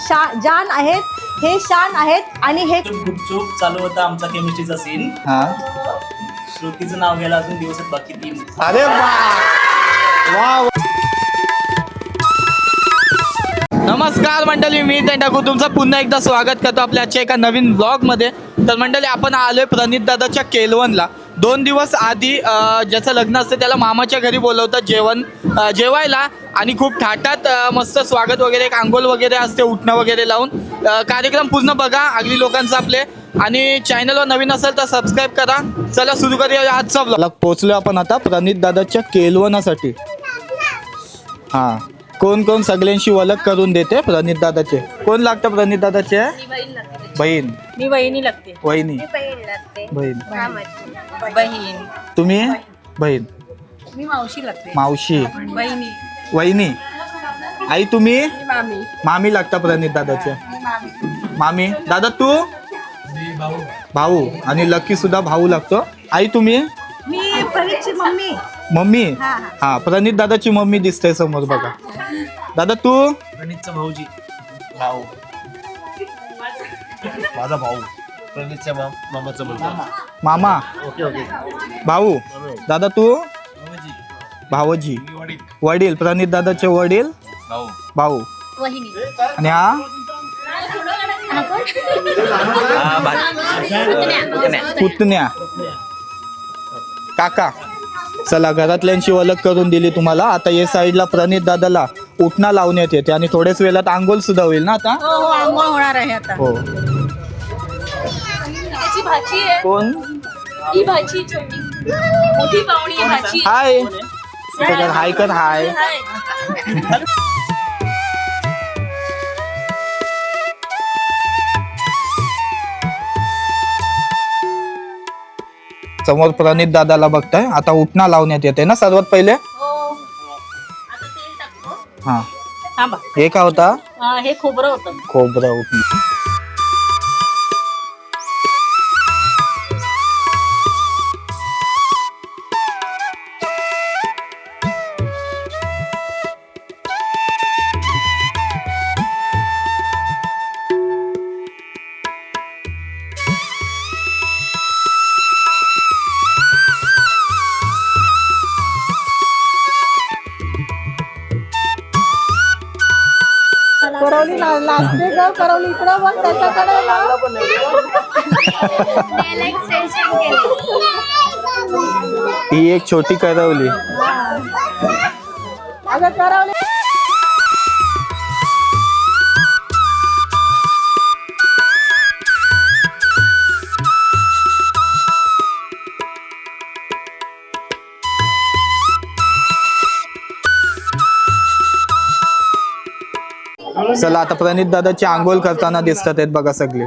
शा जान आहेत हे शान आहेत आणि हे गुपचूप चालू होता आमचा केमिस्ट्रीचा सीन हा. श्रुतीचं नाव घ्यायला अजून दिवस आहेत बाकी तीन. अरे वा! वा नमस्कार मंडळी मी टेंडाकू तुमचं पुन्हा एकदा स्वागत करतो आपल्या आजच्या एका नवीन ब्लॉगमध्ये तर मंडळी आपण आलोय प्रणित दादाच्या केलवनला. दोन दिवस आधी ज्याचं लग्न असतं त्याला मामाच्या घरी बोलवतात जेवण जेवायला आणि खूप थाटात मस्त स्वागत वगैरे एक अंघोळ वगैरे असते उठणं वगैरे लावून. कार्यक्रम पूर्ण बघा अगली लोकांचं आपले. आणि चॅनलवर नवीन असेल तर सबस्क्राईब करा. चला सुरू करूया आजचा ब्लॉग पोहोचलो आपण आता प्रणित दादाच्या केलवनासाठी. हा. कोण कोण सगळ्यांशी ओळख करून देते प्रणित दादाचे? कोण लागतं प्रणित दादाचे? बहीण? मी वहिनी लागते. वहिनी? बहीण बहीण. तुम्ही? बहीण. मी मावशी लागते. मावशी. बहिणी वहिनी. आई तुम्ही? मामी. मामी लागता प्रणित दादाचे मामी. दादा तू? भाऊ. आणि लकी सुद्धा भाऊ लागतो. आई तुम्ही? मी परीक्षी मम्मी. मम्मी? हा, हा. प्रणित दादाची मम्मी दिसते समोर बघा. दादा तू? प्रणितचा भाऊजी. भाऊ. माझा भाऊ. प्रणितच्या मामाचा मुलगा. मामा. Okay okay. भाऊ. दादा तू? भावजी वडील. प्रणित दादाचे वडील? भाऊ. भाऊ. आणि हा? पुतण्या. काका चला घरातल्यांची ओळख करून दिली तुम्हाला. आता या साईडला प्रणित दादाला उठणा लावण्यात येते आणि थोड्याच वेळात आंघोळ सुद्धा होईल ना आता? हो हो आंघोळ होणार आहे आता. हो. त्याची भाची आहे. कोण? ही भाची छोटी. मोठी पाहुणी आहे भाची. हाय. कर हाय कर हाय. हाय. समोर प्रणित दादाला बघताय. आता उठणा लावण्यात येते ना सर्वात पहिले? हो. आता तेल टाकतो. हा. थांबा. हे का होता? हा, हे खोबरं होतं. खोबरं उठणं करवली ला- लाजते ग करवली. इकडं बघ त्याच्याकडे ही एक छोटी करवली. अगं करवली चला आता प्रणित दादाची आंघोळ करताना दिसतात आहेत बघा सगळे.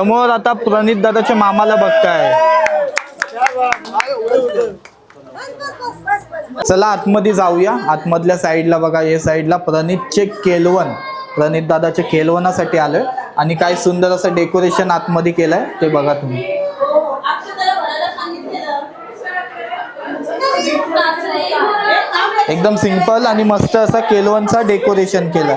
समोर आता प्रणित दादाच्या मामाला बघताय. चला आतमध्ये जाऊया. आतमधल्या साईडला बघा या साईडला प्रणितचे केलवन. प्रणित दादाच्या केलवनासाठी आलोय. आणि काय सुंदर असं डेकोरेशन आतमध्ये केलंय ते बघा तुम्ही. एकदम सिंपल आणि मस्त असा केलवनचा डेकोरेशन केलं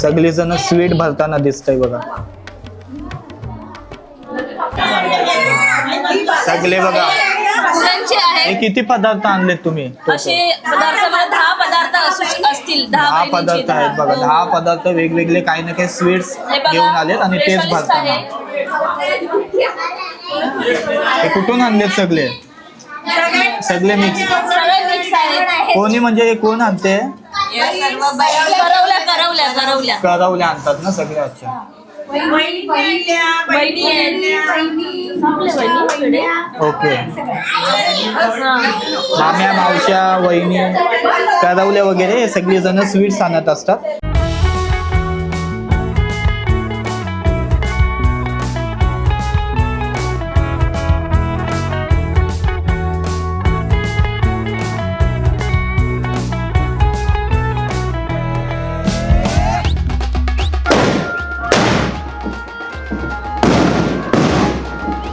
सगळी जण स्वीट भरताना दिसतंय बघा. सगळे बघा. हे किती पदार्थ आणलेत तुम्ही? असे पदार्थ मला दहा पदार्थ असू असतील दहा दहा बहिणींचे पदार्थ आहेत बघा. हो. दहा पदार्थ वेगवेगळे काही ना काही स्वीट्स हे बघा, घेऊन आलेत आणि तेच specialist भरताना आहे. हे कुठून आणलेत सगळे? सगळे मिक्स सगळे मिक्स. आहेत. कोणी म्हणजे हे कोण आणते? करवल्या करवल्या करवल्या. करवले आणतात ना सगळे अच्छा बहिणी ओके. माम्या मावश्या वहिनी करवले वगैरे हे सगळे जण स्वीट्स आणत असतात.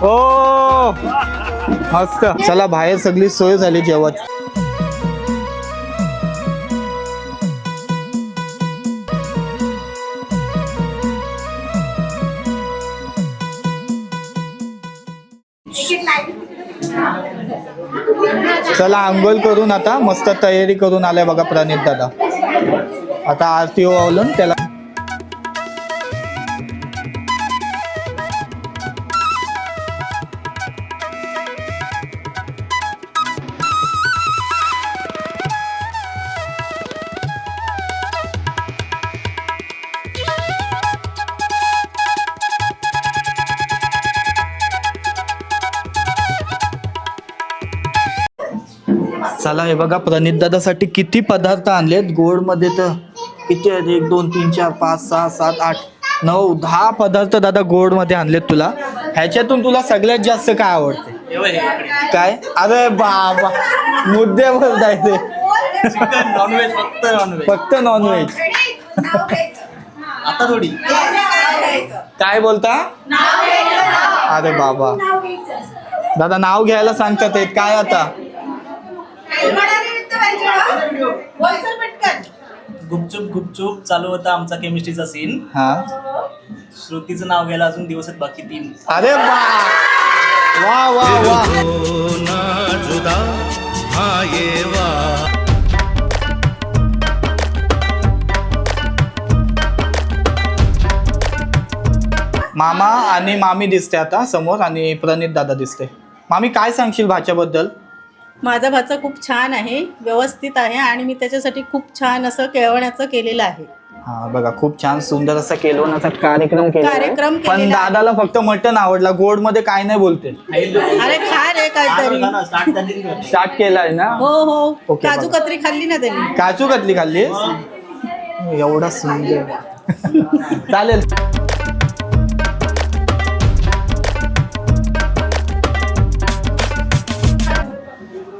हो. मस्त. चला बाहेर सगळी सोय झाली जेवायची चला आंघोळ करून आता मस्त तयारी करून आल्या बघा प्रणित दादा. आता आरती ओवलून त्याला चला हे बघा प्रणित दादासाठी किती पदार्थ आणलेत. गोडमध्ये तर किती आहेत? एक दोन तीन चार पाच सहा सात आठ नऊ दहा पदार्थ दादा गोडमध्ये आणलेत तुला. ह्याच्यातून तुला सगळ्यात जास्त काय आवडते. काय? अरे बाबा मुद्द्यावर जायचे चिकन नॉनव्हेज फक्त नॉनव्हेज फक्त नॉनव्हेज आता थोडी. काय बोलता? अरे बाबा. दादा नाव घ्यायला सांगतात काय आता? गुपचूप गुपचूप चालू होता आमचा केमिस्ट्रीचा सीन हा. श्रुतीचं नाव घ्यायला अजून दिवस आहेत बाकी तीन. अरे वा. वा वा वा. मामा आणि मामी दिसते आता समोर आणि प्रणित दादा दिसते. मामी काय सांगशील भाच्याबद्दल? माझा भाचा खूप छान आहे व्यवस्थित आहे आणि मी त्याच्यासाठी खूप छान असं केळवण्याचं केलेलं आहे. हा बघा खूप छान सुंदर असा केलवणाचा कार्यक्रम केला कार्यक्रम पण आहे. दादाला फक्त मटन आवडला गोडमध्ये काय नाही बोलते. अरे खा रे काहीतरी. स्टार्ट केलाय ना? हो हो. ओके, काजू बघा. कतरी खाल्ली ना त्यांनी? काजू कतली खाल्लीस? एवढा सुंदर. चालेल.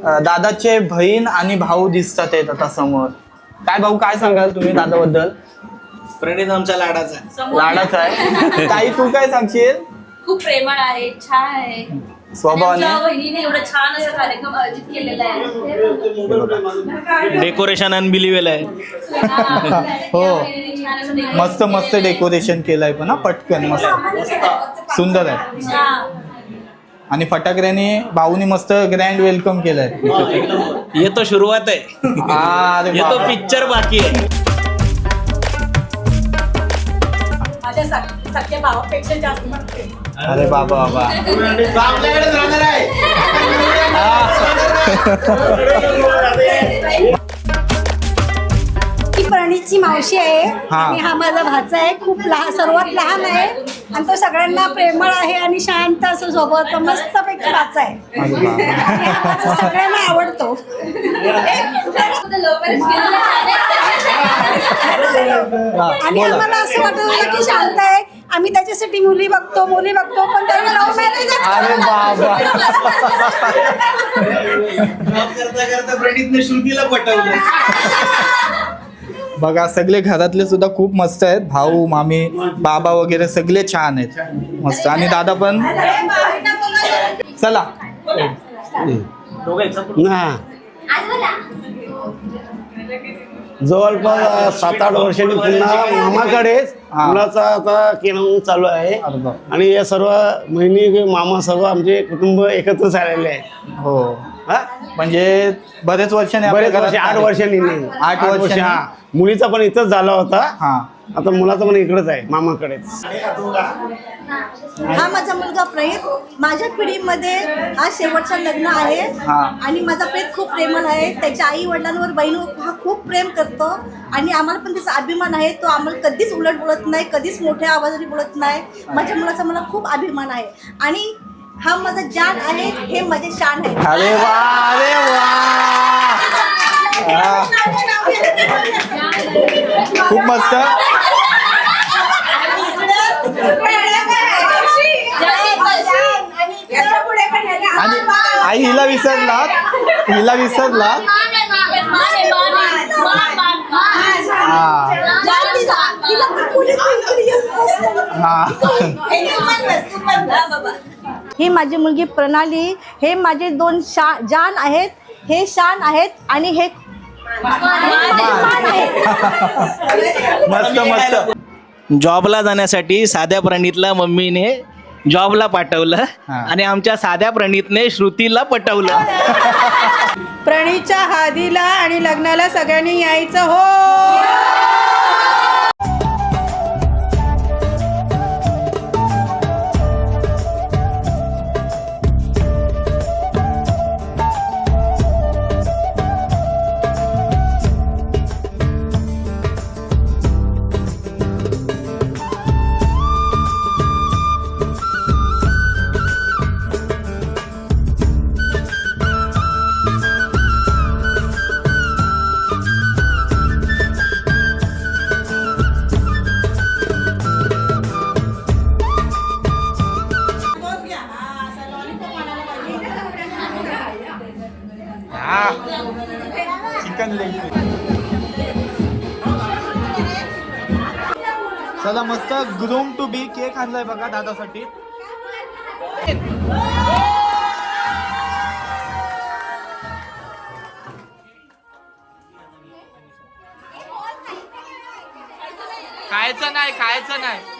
दादाचे बहीण आणि भाऊ दिसतात आहेत आता समोर काय भाऊ काय सांगाल तुम्ही दादाबद्दल प्रणित आमच्या लाडाचा आहे. लाडाचा आहे ताई तू काय सांगशील खूप प्रेमळ आहे छान आहे स्वभावाने आमच्या बहिणीने एवढं छान असा कार्यक्रम आयोजित केलेला आहे डेकोरेशन अनबिलिव्हेल आहे हा. हो. त्या बहिणीने छान असं decoration मस्त मस्त केलेलं आहे. डेकोरेशन केलंय पण हा पटकन मस्त सुंदर आहे हा. आणि फटाकड्याने भाऊनी मस्त ग्रँड वेलकम केलंय. ये तो सुरुवात आहे. अरे ये तो. पिक्चर बाकी आहे. माझ्या सख्या भावापेक्षा जास्त म्हणते अरे बाबा बाबा. ती प्रणीतची मावशी आहे हा. आणि हा माझा भाचा आहे. खूप लहान सर्वात लहान आहे. आणि तो सगळ्यांना प्रेमळ आहे आणि शांत असं स्वभावाचा मस्त पैकी भाचा आहे. अरे बाबा आणि हा भाचा सगळ्यांना आवडतो. हा, आणि आम्हाला असं वाटत होतं की शांत आहे. आम्ही त्याच्यासाठी मुली बघतो मुली बघतो पण त्याने लव्ह मॅरेज अरे बाबा. करता करता प्रणितने श्रुतीला पटवलं. बघा सगळे घरातले सुद्धा खूप मस्त आहेत. भाऊ मामी बाबा वगैरे सगळे छान आहेत. मस्त. आणि दादा पण? चला. जवळपास सात आठ वर्षांनी पुन्हा मामाकडेच. मुलाचा आता केलं चालू आहे. आणि या सर्व बहिणी मामा सर्व आमचे कुटुंब एकत्र झालेले आहे हा. म्हणजे बरेच वर्षाने आपल्या बरेच वर्ष घरात आठ. वर्षांनी नाही. आठ वर्षांनी? हा. मुलीचा पण इथंच झाला होता. हा. आता मुलाचा पण इकडेच आहे मामाकडेच हा माझा मुलगा प्रेत माझ्या पिढीमध्ये हा शेवटचं लग्न आहे. हा. आणि माझा प्रेत खूप प्रेमळ आहे. त्याच्या आई वडिलांवर बहीण हा खूप प्रेम करतो. आणि आम्हाला पण त्याचा अभिमान आहे. तो आम्हाला कधीच उलट बोलत नाही कधीच मोठ्या आवाजाने बोलत नाही. माझ्या मुलाचा मला खूप अभिमान आहे. आणि हा माझा जान आहे हे माझे शान आहे. अरे वा अरे वा. खूप मस्त. आणि आई हिला विसरला. हिला विसरला. हा. हा. ही माझी मुलगी प्रणाली हे माझे दोन शा जान आहेत हे शान आहेत आणि हे मान आहेत. मस्त मस्त जॉबला जाण्यासाठी साध्या प्रणितला मम्मीने जॉबला पाठवलं. आणि आमच्या साध्या प्रणितने श्रुतीला पटवलं प्रणीच्या हादीला आणि लग्नाला सगळ्यांनी यायचं हो चला मस्त ग्रूम टू बी केक आणलाय बघा दादासाठी. खायचं नाही खायचं नाही.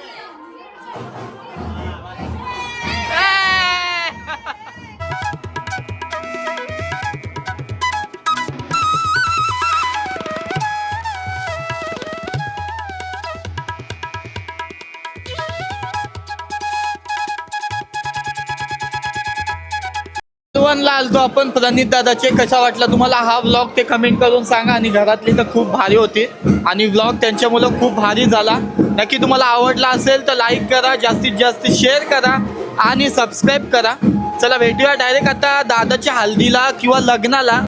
ला आलतो आपण. प्रणित दादाचे कसा वाटला? तुम्हाला हा व्लॉग ते कमेंट करून सांगा. आणि घरातली तर खूप भारी होती. आणि व्लॉग त्यांच्यामुळं खूप भारी झाला. नक्की तुम्हाला आवडला असेल तर लाईक करा जास्तीत जास्त शेअर करा आणि सबस्क्राईब करा. चला भेटूया डायरेक्ट आता दादाच्या हल्दीला किंवा लग्नाला.